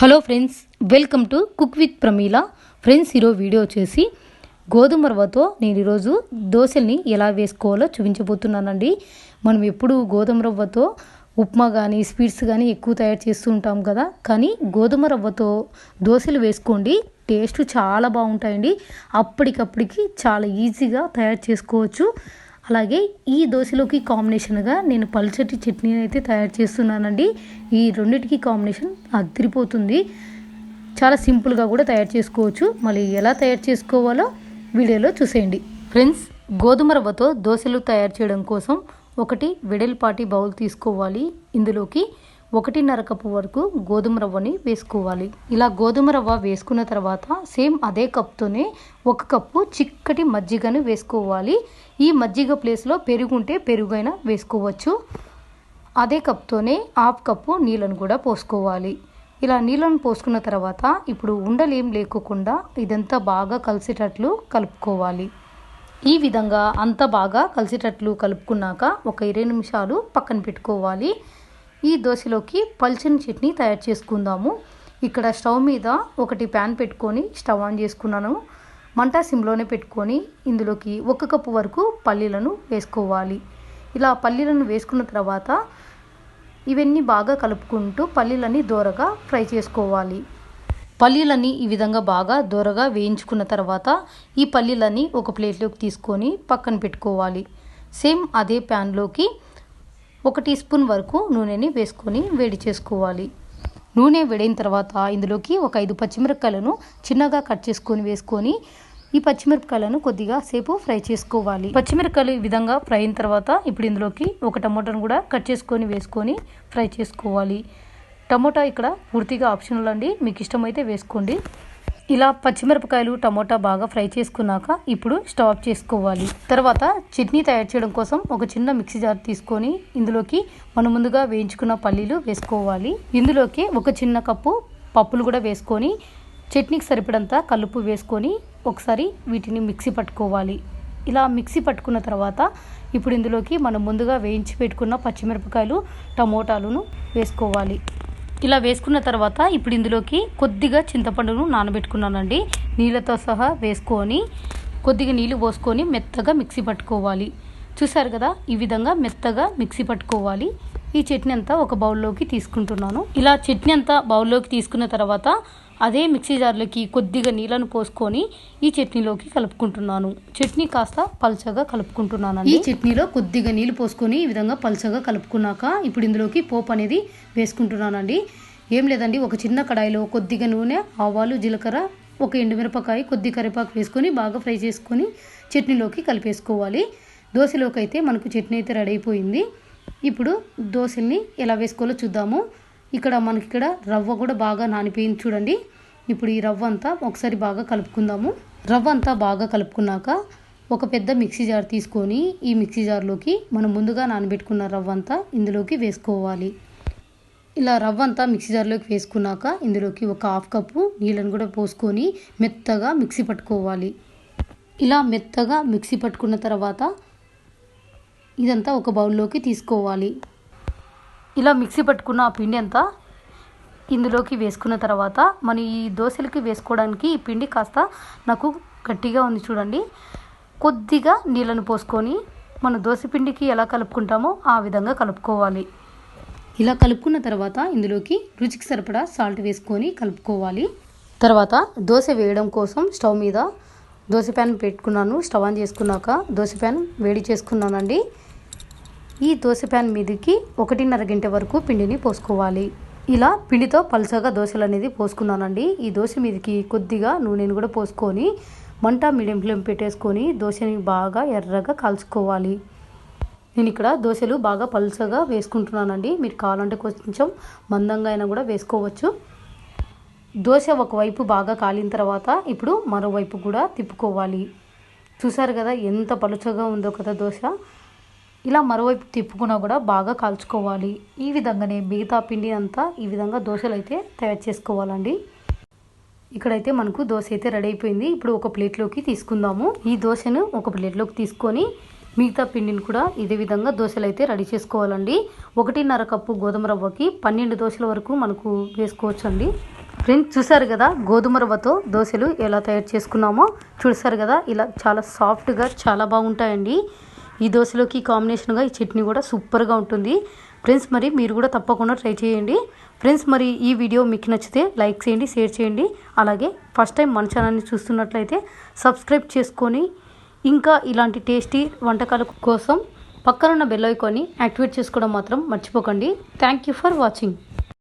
Hello friends welcome to cook with Pramila friends ఈరోజు video వచ్చేసి గోధుమ రవ్వతో నేను ఈరోజు దోశల్ని ఎలా వేసుకోవాలో చూపించబోతున్నానండి. మనం ఎప్పుడు గోధుమ రవ్వతో ఉప్మా కానీ స్వీట్స్ కానీ ఎక్కువ తయారు చేస్తూ ఉంటాం కదా. కానీ గోధుమ రవ్వతో దోశలు వేసుకోండి టేస్ట్ చాలా బాగుంటాయండి. అప్పటికప్పటికి చాలా ఈజీగా తయారు చేసుకోవచ్చు. అలాగే ఈ దోశలోకి కాంబినేషన్గా నేను పల్చటి చట్నీ అయితే తయారు చేస్తున్నానండి. ఈ రెండింటికి కాంబినేషన్ అదిరిపోతుంది. చాలా సింపుల్గా కూడా తయారు చేసుకోవచ్చు. మళ్ళీ ఎలా తయారు చేసుకోవాలో వీడియోలో చూసేయండి. ఫ్రెండ్స్ గోధుమ రవ్వతో దోశలు తయారు చేయడం కోసం ఒకటి వెడల్పాటి బౌల్ తీసుకోవాలి. ఇందులోకి ఒకటిన్నర కప్పు వరకు గోధుమ రవ్వని వేసుకోవాలి. ఇలా గోధుమ రవ్వ వేసుకున్న తర్వాత సేమ్ అదే కప్తోనే ఒక కప్పు చిక్కటి మజ్జిగను వేసుకోవాలి. ఈ మజ్జిగ ప్లేస్లో పెరుగుంటే పెరుగైనా వేసుకోవచ్చు. అదే కప్తోనే హాఫ్ కప్పు నీళ్ళను కూడా పోసుకోవాలి. ఇలా నీళ్ళను పోసుకున్న తర్వాత ఇప్పుడు ఉండలేం లేకోకుండా ఇదంతా బాగా కలిసేటట్లు కలుపుకోవాలి. ఈ విధంగా అంత బాగా కలిసేటట్లు కలుపుకున్నాక ఒక ఇరవై నిమిషాలు పక్కన పెట్టుకోవాలి. ఈ దోశలోకి పల్చని చట్నీ తయారు చేసుకుందాము. ఇక్కడ స్టవ్ మీద ఒకటి ప్యాన్ పెట్టుకొని స్టవ్ ఆన్ చేసుకున్నాను. మంట సిమ్లోనే పెట్టుకొని ఇందులోకి ఒక కప్పు వరకు పల్లీలను వేసుకోవాలి. ఇలా పల్లీలను వేసుకున్న తర్వాత ఇవన్నీ బాగా కలుపుకుంటూ పల్లీలని దోరగా ఫ్రై చేసుకోవాలి. పల్లీలని ఈ విధంగా బాగా దోరగా వేయించుకున్న తర్వాత ఈ పల్లీలని ఒక ప్లేట్లోకి తీసుకొని పక్కన పెట్టుకోవాలి. సేమ్ అదే ప్యాన్లోకి ఒక టీ స్పూన్ వరకు నూనెని వేసుకొని వేడి చేసుకోవాలి. నూనె వేడైన తర్వాత ఇందులోకి ఒక ఐదు పచ్చిమిరపకాయలను చిన్నగా కట్ చేసుకొని వేసుకొని ఈ పచ్చిమిరపకాయలను కొద్దిగా సేపు ఫ్రై చేసుకోవాలి. పచ్చిమిరపకాయలు ఈ విధంగా ఫ్రై అయిన తర్వాత ఇప్పుడు ఇందులోకి ఒక టమోటాను కూడా కట్ చేసుకొని వేసుకొని ఫ్రై చేసుకోవాలి. టమోటా ఇక్కడ పూర్తిగా ఆప్షనల్ అండి. మీకు ఇష్టమైతే వేసుకోండి. ఇలా పచ్చిమిరపకాయలు టమోటా బాగా ఫ్రై చేసుకున్నాక ఇప్పుడు స్టవ్ ఆఫ్ చేసుకోవాలి. తర్వాత చట్నీ తయారు చేయడం కోసం ఒక చిన్న మిక్సీ జార్ తీసుకొని ఇందులోకి మనం ముందుగా వేయించుకున్న పల్లీలు వేసుకోవాలి. ఇందులోకి ఒక చిన్న కప్పు పప్పులు కూడా వేసుకొని చట్నీకి సరిపడంత కలుపు వేసుకొని ఒకసారి వీటిని మిక్సీ పట్టుకోవాలి. ఇలా మిక్సీ పట్టుకున్న తర్వాత ఇప్పుడు ఇందులోకి మనం ముందుగా వేయించి పెట్టుకున్న పచ్చిమిరపకాయలు టమోటాలను వేసుకోవాలి. ఇలా వేసుకున్న తర్వాత ఇప్పుడు ఇందులోకి కొద్దిగా చింతపండును నానబెట్టుకున్నానండి. నీళ్ళతో సహా వేసుకొని కొద్దిగా నీళ్ళు పోసుకొని మెత్తగా మిక్సీ పట్టుకోవాలి. చూసారు కదా ఈ విధంగా మెత్తగా మిక్సీ పట్టుకోవాలి. ఈ చట్నీ అంతా ఒక బౌల్లోకి తీసుకుంటున్నాను. ఇలా చట్నీ అంతా బౌల్లోకి తీసుకున్న తర్వాత అదే మిక్సీ జార్లోకి కొద్దిగా నీళ్ళను పోసుకొని ఈ చట్నీలోకి కలుపుకుంటున్నాను. చట్నీ కాస్త పల్చగా కలుపుకుంటున్నాను ఈ చట్నీలో కొద్దిగా నీళ్ళు పోసుకొని ఈ విధంగా పల్చగా కలుపుకున్నాక ఇప్పుడు ఇందులోకి పోపు అనేది వేసుకుంటున్నానండి. ఏం లేదండి ఒక చిన్న కడాయిలో కొద్దిగా నూనె ఆవాలు జీలకర్ర ఒక ఎండుమిరపకాయ కొద్ది కరివేపాకు వేసుకొని బాగా ఫ్రై చేసుకొని చట్నీలోకి కలిపేసుకోవాలి. దోశలోకి అయితే మనకు చట్నీ అయితే రెడీ అయిపోయింది. ఇప్పుడు దోశల్ని ఎలా వేసుకోవాలో చూద్దాము. ఇక్కడ మనకి ఇక్కడ రవ్వ కూడా బాగా నానిపోయింది చూడండి. ఇప్పుడు ఈ రవ్వ అంతా ఒకసారి బాగా కలుపుకుందాము. రవ్వ అంతా బాగా కలుపుకున్నాక ఒక పెద్ద మిక్సీ జార్ తీసుకొని ఈ మిక్సీ జార్లోకి మనం ముందుగా నానబెట్టుకున్న రవ్వ అంతా ఇందులోకి వేసుకోవాలి. ఇలా రవ్వ అంతా మిక్సీ జార్లోకి వేసుకున్నాక ఇందులోకి ఒక హాఫ్ కప్పు నీళ్ళను కూడా పోసుకొని మెత్తగా మిక్సీ పట్టుకోవాలి. ఇలా మెత్తగా మిక్సీ పట్టుకున్న తర్వాత ఇదంతా ఒక బౌల్లోకి తీసుకోవాలి. ఇలా మిక్సీ పట్టుకున్న ఆ పిండి అంతా ఇందులోకి వేసుకున్న తర్వాత మన ఈ దోశలకి వేసుకోవడానికి ఈ పిండి కాస్త నాకు గట్టిగా ఉంది చూడండి. కొద్దిగా నీళ్ళను పోసుకొని మన దోశ పిండికి ఎలా కలుపుకుంటామో ఆ విధంగా కలుపుకోవాలి. ఇలా కలుపుకున్న తర్వాత ఇందులోకి రుచికి సరిపడా సాల్ట్ వేసుకొని కలుపుకోవాలి. తర్వాత దోశ వేయడం కోసం స్టవ్ మీద దోశ ప్యాన్ పెట్టుకున్నాను. స్టవ్ ఆన్ చేసుకున్నాక దోశ ప్యాన్ వేడి చేసుకున్నానండి. ఈ దోశ ప్యాన్ మీదకి ఒకటిన్నర గంట వరకు పిండిని పోసుకోవాలి. ఇలా పిండితో పలుచగా దోశలు అనేది పోసుకున్నానండి. ఈ దోశ మీదకి కొద్దిగా నూనెను కూడా పోసుకొని మంట మీడియం ఫ్లేమ్ పెట్టేసుకొని దోశని బాగా ఎర్రగా కాల్చుకోవాలి. నేను ఇక్కడ దోశలు బాగా పలుచగా వేసుకుంటున్నానండి. మీరు కావాలంటే కొంచెం మందంగా అయినా కూడా వేసుకోవచ్చు. దోశ ఒకవైపు బాగా కాలిన తర్వాత ఇప్పుడు మరోవైపు కూడా తిప్పుకోవాలి. చూసారు కదా ఎంత పలుచగా ఉందో కదా దోశ. ఇలా మరోవైపు తిప్పుకున్నా కూడా బాగా కాల్చుకోవాలి. ఈ విధంగానే మిగతా పిండి అంతా ఈ విధంగా దోశలు అయితే తయారు చేసుకోవాలండి. ఇక్కడైతే మనకు దోశ అయితే రెడీ అయిపోయింది. ఇప్పుడు ఒక ప్లేట్లోకి తీసుకుందాము. ఈ దోశను ఒక ప్లేట్లోకి తీసుకొని మిగతా పిండిని కూడా ఇదే విధంగా దోశలు అయితే రెడీ చేసుకోవాలండి. ఒకటిన్నర కప్పు గోధుమ రవ్వకి పన్నెండు దోశల వరకు మనకు వేసుకోవచ్చండి. ఫ్రెండ్స్ చూసారు కదా గోధుమ రవ్వతో దోశలు ఎలా తయారు చేసుకున్నామో? చూసారు కదా ఇలా చాలా సాఫ్ట్గా చాలా బాగుంటాయండి. ఈ దోశలోకి కాంబినేషన్గా ఈ చట్నీ కూడా సూపర్గా ఉంటుంది. ఫ్రెండ్స్ మరి మీరు కూడా తప్పకుండా ట్రై చేయండి. ఫ్రెండ్స్ మరి ఈ వీడియో మీకు నచ్చితే లైక్ చేయండి షేర్ చేయండి. అలాగే ఫస్ట్ టైం మన ఛానల్ని చూస్తున్నట్లయితే సబ్స్క్రైబ్ చేసుకొని ఇంకా ఇలాంటి టేస్టీ వంటకాల కోసం పక్కనున్న బెల్ ఐకాన్ని యాక్టివేట్ చేసుకోవడం మాత్రం మర్చిపోకండి. Thank you for watching.